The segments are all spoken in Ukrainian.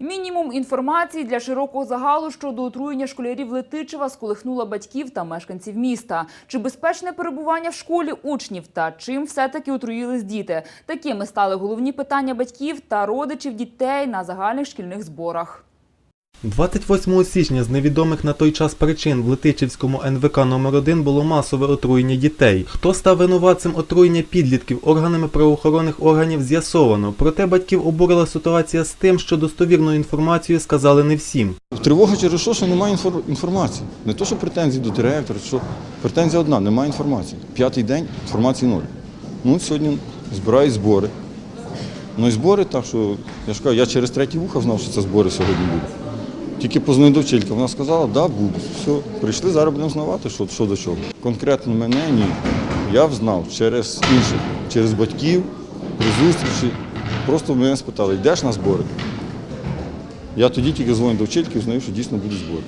Мінімум інформації для широкого загалу щодо отруєння школярів Летичева сколихнула батьків та мешканців міста. Чи безпечне перебування в школі учнів та чим все-таки отруїлись діти? Такими стали головні питання батьків та родичів дітей на загальних шкільних зборах. 28 січня з невідомих на той час причин в Летичівському НВК номер 1 було масове отруєння дітей. Хто став винуватцем отруєння підлітків органами правоохоронних органів з'ясовано. Проте батьків обурила ситуація з тим, що достовірну інформацію сказали не всім. Тривога через що, що немає інформації. Не то, що претензії до директора, що претензія одна, немає інформації. П'ятий день інформації ноль. Ну, сьогодні збирають збори. Ну і збори, так що я ж кажу, я через треті вуха знав, що це збори сьогодні будуть. Тільки позвонив до вчительки, вона сказала, да, будуть. Все, прийшли, зараз будемо знавати, що, що до чого. Конкретно мене ні. Я взнав через інших, через батьків, при зустрічі. Просто мене спитали, йдеш на збори? Я тоді тільки дзвонив до вчительки і знаю, що дійсно будуть збори.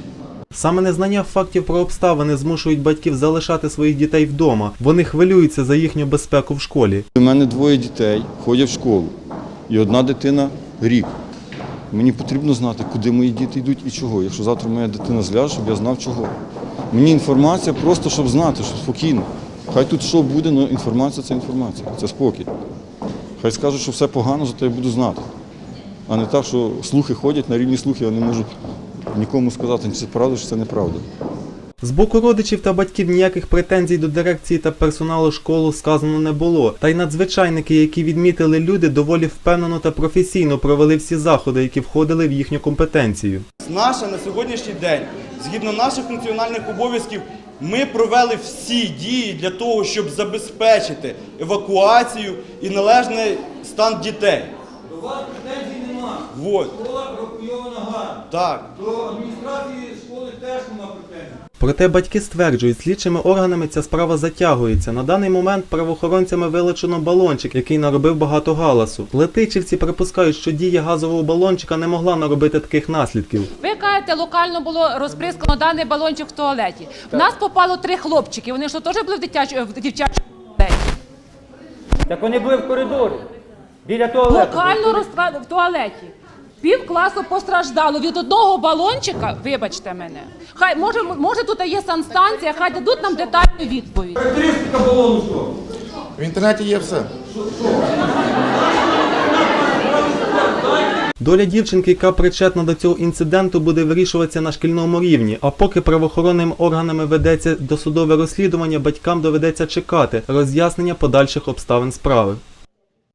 Саме незнання фактів про обставини змушують батьків залишати своїх дітей вдома. Вони хвилюються за їхню безпеку в школі. У мене двоє дітей ходять в школу, і одна дитина рік. Мені потрібно знати, куди мої діти йдуть і чого. Якщо завтра моя дитина зляже, щоб я знав чого. Мені інформація просто, щоб знати, щоб спокійно. Хай тут що буде, але інформація це інформація, це спокій. Хай скажуть, що все погано, зато я буду знати. А не так, що слухи ходять на рівні слухи, я не можу нікому сказати, чи це правда, чи це неправда. З боку родичів та батьків ніяких претензій до дирекції та персоналу школи сказано не було. Та й надзвичайники, які відмітили люди, доволі впевнено та професійно провели всі заходи, які входили в їхню компетенцію. Наша на сьогоднішній день, згідно наших функціональних обов'язків, ми провели всі дії для того, щоб забезпечити евакуацію і належний стан дітей. До вас претензій нема. Вот. Школа евакуйована гарно. Так. До адміністрації школи теж нема претензій. Проте батьки стверджують, слідчими органами ця справа затягується. На даний момент правоохоронцями вилучено балончик, який наробив багато галасу. Летичівці припускають, що дія газового балончика не могла наробити таких наслідків. Ви кажете, локально було розприскано даний балончик в туалеті. В нас попало три хлопчики. Вони що теж були в дитяч... в дівчачому туалеті? Так вони були в коридорі. Біля туалету. Локально розпра... в туалеті. Пів класу постраждало від одного балончика. Вибачте мене. Хай може, може тут є санстанція, хай дадуть нам детальну відповідь. Характеристика балону що? В інтернеті є все. Доля дівчинки, яка причетна до цього інциденту, буде вирішуватися на шкільному рівні. А поки правоохоронними органами ведеться досудове розслідування, батькам доведеться чекати роз'яснення подальших обставин справи.